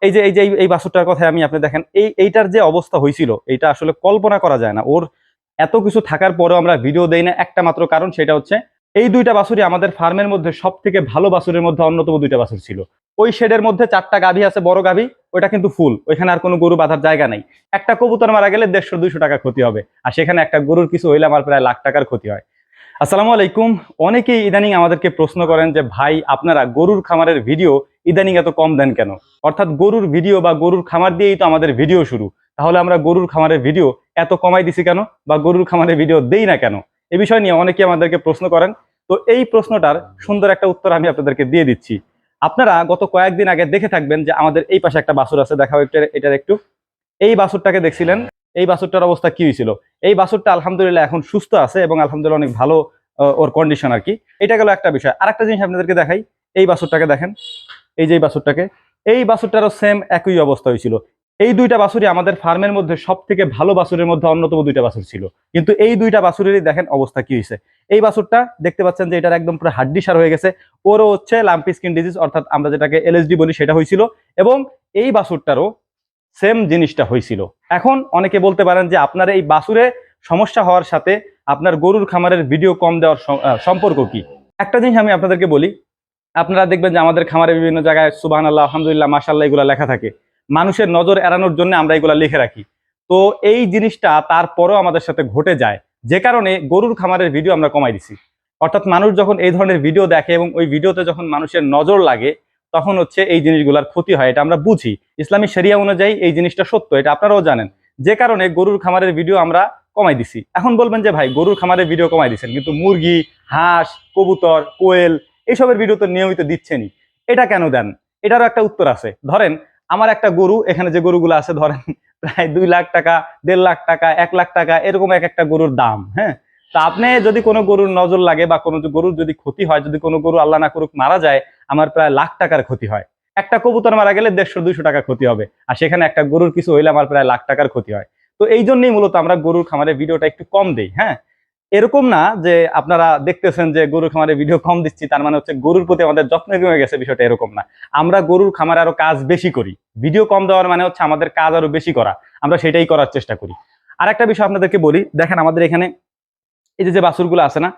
এই যে এই যে, এই- বাছুরটার কথা আমি আপনি দেখেন, এই, এইটার যে অবস্থা হয়েছিল এটা আসলে কল্পনা করা যায় না। ওর এত কিছু থাকার পরেও আমরা ভিডিও দেই না, একটা মাত্র কারণ সেটা হচ্ছে, এই দুইটা বাছুরই আমাদের ফার্মের মধ্যে সব থেকে ভালো বাছুরের মধ্যে অন্যতম দুইটা বাছুর ছিল। ওই শেডের মধ্যে চারটা গাভী আছে, বড় গাভী, ওইটা কিন্তু ফুল, ওইখানে আর কোনো গরু বাঁধার জায়গা নেই। একটা কবুতর মারা গেলে দেড়শো, দুইশো টাকা ক্ষতি হবে, আর সেখানে একটা গরুর কিছু হইলে আমার প্রায় লাখ টাকার ক্ষতি হয়। আসসালামু আলাইকুম। অনেকেই ইদানিং আমাদেরকে প্রশ্ন করেন যে, ভাই, আপনারা গরুর খামারের ভিডিও ইদানিং এত কম দেন কেন? অর্থাৎ গরুর ভিডিও বা গরুর খামার দিয়েই তো আমাদের ভিডিও শুরু। তাহলে আমরা গরুর খামারের ভিডিও এত কমাই দিছি কেন? বা গরুর খামারের ভিডিও দেই না কেন? এ বিষয় নিয়ে অনেকেই আমাদেরকে প্রশ্ন করেন। তো এই প্রশ্নটার সুন্দর একটা উত্তর আমি আপনাদেরকে দিয়ে দিচ্ছি। আপনারা গত কয়েকদিন আগে দেখে থাকবেন যে, আমাদের এই পাশে একটা বাসুর আছে। দেখাও একটু এটার একটু। এই বাসুরটাকে দেখছিলেন। এই বাছুরটার অবস্থা কি হয়েছিল? এই বাছুরটা আলহামদুলিল্লাহ এখন সুস্থ আছে এবং আলহামদুলিল্লাহ অনেক ভালো ওর কন্ডিশন আর কি। এটা গেল একটা বিষয়। আরেকটা জিনিস আপনাদেরকে দেখাই। এই বাছুরটাকে দেখেন। এই যে এই বাছুরটাকে, এই বাছুরটারও সেম একই অবস্থা হয়েছিল। এই দুইটা বাছুরই আমাদের ফার্মের মধ্যে সব থেকে ভালো বাছুরের মধ্যে অন্যতম দুইটা বাছুর ছিল। কিন্তু এই দুইটা বাছুরেরই দেখেন অবস্থা কি হয়েছে। এই বাছুরটা দেখতে পাচ্ছেন যে এটার একদম পুরো হাড্ডি সার হয়ে গেছে। ওরও হচ্ছে লাম্পি স্কিন ডিজিজ অর্থাৎ আমরা যেটাকে এলএসডি বলি সেটা হয়েছিল। এবং এই বাছুরটারও সেম জিনিসটা হয়েছিল এখন অনেকে বলতে পারেন যে আপনার এই বাসুরে সমস্যা হওয়ার সাথে আপনার গরুর খামারের ভিডিও কম দেওয়ার সম্পর্ক কি? একটা জিনিস আমি আপনাদেরকে বলি, আপনারা দেখবেন যে আমাদের খামারে বিভিন্ন জায়গায় সুবাহ আল্লাহ আলহামদুলিল্লাহ মাসাল্লাহ এগুলো লেখা থাকে। মানুষের নজর এড়ানোর জন্য আমরা এগুলা লিখে রাখি। তো এই জিনিসটা তারপরেও আমাদের সাথে ঘটে যায়, যে কারণে গরুর খামারের ভিডিও আমরা কমাই দিছি। অর্থাৎ মানুষ যখন এই ধরনের ভিডিও দেখে এবং ওই ভিডিওতে যখন মানুষের নজর লাগে তখন হচ্ছে এই জিনিসগুলোর ক্ষতি হয়, এটা আমরা বুঝি। ইসলামী শরিয়া অনুযায়ী এই জিনিসটা সত্য, এটা আপনারাও জানেন। যে কারণে গরুর খামারের ভিডিও আমরা কমাই দিছি। এখন বলবেন যে, ভাই, গরুর খামারের ভিডিও কমাই দিচ্ছেন কিন্তু মুরগি, হাঁস, কবুতর, কোয়েল, এইসবের ভিডিও তো নিয়মিত দিচ্ছেনই। এটা কেন দেন? এটারও একটা উত্তর আছে। ধরেন, আমার একটা গরু, এখানে যে গরুগুলো আছে, ধরেন, প্রায় দুই লাখ টাকা, দেড় লাখ টাকা, এক লাখ টাকা, এরকম এক একটা গরুর দাম হ্যাঁ? তা আপনি যদি কোনো গরুর নজর লাগে বা কোনো গরুর যদি ক্ষতি হয়, যদি কোনো গরু আল্লাহ না করুক মারা যায় আমার প্রায় লাখ টাকার ক্ষতি হয়। একটা কবুতর মারা গেলে দেড়শো, দুইশো টাকা ক্ষতি হবে। আর সেখানে একটা গরুর কিছু হইলে আমার প্রায় লাখ টাকার ক্ষতি হয়। তো এই জন্যই মূলত আমরা গরুর খামারে ভিডিওটা একটু কম দেই হ্যাঁ? এরকম না যে আপনারা দেখতেছেন যে গরুর খামারে ভিডিও কম দিচ্ছি, তার মানে হচ্ছে গরুর প্রতি আমাদের যত্ন কমে গেছে বিষয়টা এরকম না। আমরা গরুর খামারে আরও কাজ বেশি করি। ভিডিও কম দেওয়ার মানে হচ্ছে আমাদের কাজ আরও বেশি করা। আমরা সেটাই করার চেষ্টা করি। আর একটা বিষয় আপনাদেরকে বলি, দেখেন আমাদের এখানে এই যে বাছুরগুলো আছে না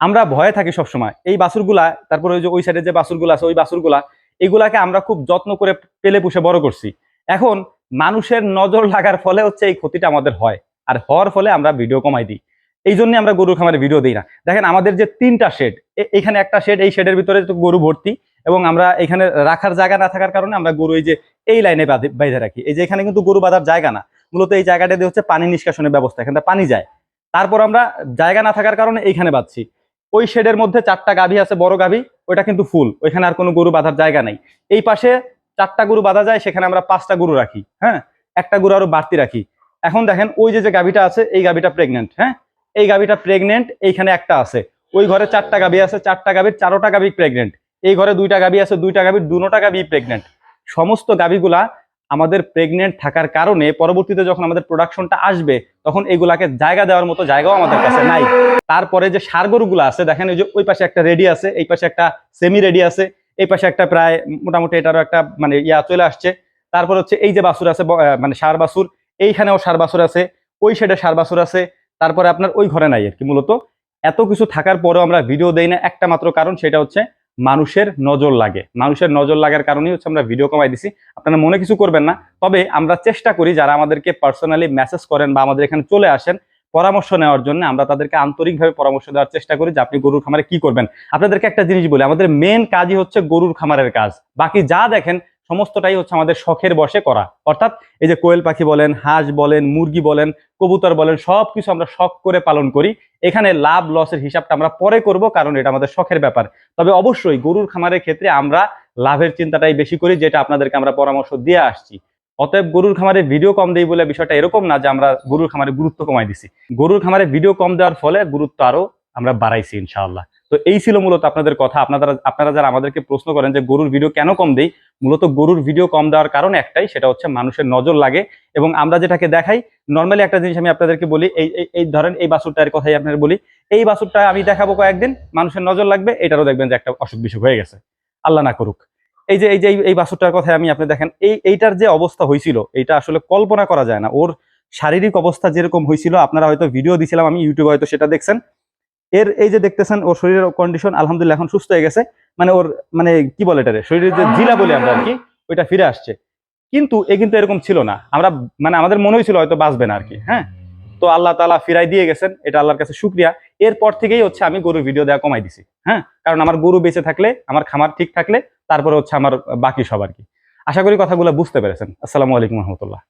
আমরা ভয়ে থাকি সবসময়। এই বাছুরগুলা, তারপরে ওই যে ওই সাইডে যে বাছুরগুলো আছে, ওই বাছুরগুলা, এগুলাকে আমরা খুব যত্ন করে পেলে পুষে বড় করছি। এখন মানুষের নজর লাগার ফলে হচ্ছে এই ক্ষতিটা আমাদের হয়। আর হওয়ার ফলে আমরা ভিডিও কমাই দিই। এই জন্য আমরা গরুর খামারে ভিডিও দিই না। দেখেন আমাদের যে তিনটা শেড এখানে একটা শেড এই শেডের ভিতরে গরু ভর্তি এবং আমরা এখানে রাখার জায়গা না থাকার কারণে আমরা গরু এই যে, এই লাইনে বাইধে রাখি। এই যে এখানে কিন্তু গরু বাঁধার জায়গা না। মূলত এই জায়গাটা দিয়ে হচ্ছে পানি নিষ্কাশনের ব্যবস্থা এখানে পানি যায়। তারপর আমরা জায়গা না থাকার কারণে এইখানে বাঁধছি। ওই শেডের মধ্যে চারটা গাভী আছে, বড় গাভী, ওইটা কিন্তু ফুল, ওইখানে আর কোনো গরু বাঁধার জায়গা নেই। এই পাশে চারটা গরু বাঁধা যায়, সেখানে আমরা পাঁচটা গরু রাখি হ্যাঁ? একটা গরু আরও বাড়তি রাখি। এখন দেখেন, ওই যে যে গাভীটা আছে, এই গাভীটা প্রেগনেন্ট হ্যাঁ? এই গাভীটা প্রেগনেন্ট এইখানে একটা আছে। ওই ঘরে চারটা গাভী আছে, চারটা গাভীর চারোটা গাভী প্রেগনেন্ট এই ঘরে দুইটা গাভী আছে, দুইটা গাভীর দুটা গাভী প্রেগনেন্ট সমস্ত গাভীগুলা আমাদের প্রেগনেন্ট থাকার কারণে পরবর্তীতে যখন আমাদের প্রোডাকশনটা আসবে, তখন এগুলাকে জায়গা দেওয়ার মতো জায়গাও আমাদের কাছে নাই। তারপরে যে সার গরুগুলো আছে, দেখেন ওই যে ওই পাশে একটা রেডি আছে, এই পাশে একটা সেমি রেডি আছে, এই পাশে একটা প্রায় মোটামুটি এটারও একটা মানে ইয়া চলে আসছে। তারপর হচ্ছে এই যে বাসুর আছে মানে সার বাসুর এইখানেও সার বাছুর আছে, ওই সাইডে সার বাসুর আছে, তারপরে আপনার ওই ঘরে নাই আর কি মূলত। এত কিছু থাকার পরেও আমরা ভিডিও দেই না, একটা মাত্র কারণ সেটা হচ্ছে মানুষের নজর লাগে। মানুষের নজর লাগার কারণেই হচ্ছে আমরা ভিডিও কমাই দিছি। আপনারা মনে কিছু করবেন না, তবে আমরা চেষ্টা করি যারা আমাদেরকে পার্সোনালি মেসেজ করেন বা আমাদের এখানে চলে আসেন, পরামর্শ নেওয়ার জন্য আমরা তাদেরকে আন্তরিকভাবে পরামর্শ দেওয়ার চেষ্টা করি যে আপনি গরুর খামারে কি করবেন। আপনাদেরকে একটা জিনিস বলি, আমাদের মেন কাজই হচ্ছে গরুর খামারের কাজ। বাকি যা দেখেন সমস্তটাই হচ্ছে আমাদের শখের বসে করা। অর্থাৎ এই যে কোয়েল পাখি বলেন, হাঁস বলেন, মুরগি বলেন, কবুতর বলেন সব কিছু আমরা শখ করে পালন করি। এখানে লাভ লসের হিসাবটা আমরা পরে করব কারণ এটা আমাদের শখের ব্যাপার। তবে অবশ্যই গরুর খামারের ক্ষেত্রে আমরা লাভের চিন্তাটাই বেশি করি যেটা আপনাদেরকে আমরা পরামর্শ দিয়ে আসছি। অতএব গরুর খামারে ভিডিও কম দেই বলে বিষয়টা এরকম না যে আমরা গরুর খামারে গুরুত্ব কমাই দিছি। গরুর খামারে ভিডিও কম দেওয়ার ফলে গুরুত্ব আরও আমরা বাড়াইছি ইনশাআল্লাহ। তো এই ছিল মূলত আপনাদের কথা। আপনারা আপনারা যারা আমাদেরকে প্রশ্ন করেন যে গরুর ভিডিও কেন কম দেই, মূলত গরুর ভিডিও কম দেওয়ার কারণ একটাই, সেটা হচ্ছে মানুষের নজর লাগে। এবং আমরা যেটাকে দেখাই নর্মালি একটা জিনিস আমি আপনাদেরকে বলি, এই, এই- ধরেন এই বাসুরটার কথাই আপনাদের বলি, এই বাসুরটা আমি দেখাবো কয়েকদিন, মানুষের নজর লাগবে, এটারও দেখবেন যে একটা অসুখ বিসুখ হয়ে গেছে। আল্লাহ না করুক। এই যে এই যে, এই- বাসুরটার কথা আমি আপনি দেখেন, এই, এইটার যে অবস্থা হয়েছিল এটা আসলে কল্পনা করা যায় না। ওর শারীরিক অবস্থা যেরকম হয়েছিল আপনারা হয়তো ভিডিও দিছিলাম আমি ইউটিউবে হয়তো সেটা দেখছেন। এর এই যে দেখতেছেন, ওর শরীরের কন্ডিশন আলহামদুলিল্লাহ এখন সুস্থ হয়ে গেছে। মানে ওর মানে কি বলে এটারে? শরীরের যে জিলা বলি আমরা আর কি, ওইটা ফিরে আসছে। কিন্তু এ কিন্তু এরকম ছিল না। আমরা মানে আমাদের মনে হয়েছিল হয়তো বাঁচবে না আর কি হ্যাঁ? তো আল্লাহ তালা ফিরাই দিয়ে গেছেন, এটা আল্লাহর কাছে শুক্রিয়া। এরপর থেকেই হচ্ছে আমি গরুর ভিডিও দেওয়া কমাই দিছি হ্যাঁ? কারণ আমার গরু বেঁচে থাকলে, আমার খামার ঠিক থাকলে, তারপরে হচ্ছে আমার বাকি সব আর কি। আশা করি কথাগুলো বুঝতে পেরেছেন। আসসালামু আলাইকুম রহমতুল্লাহ।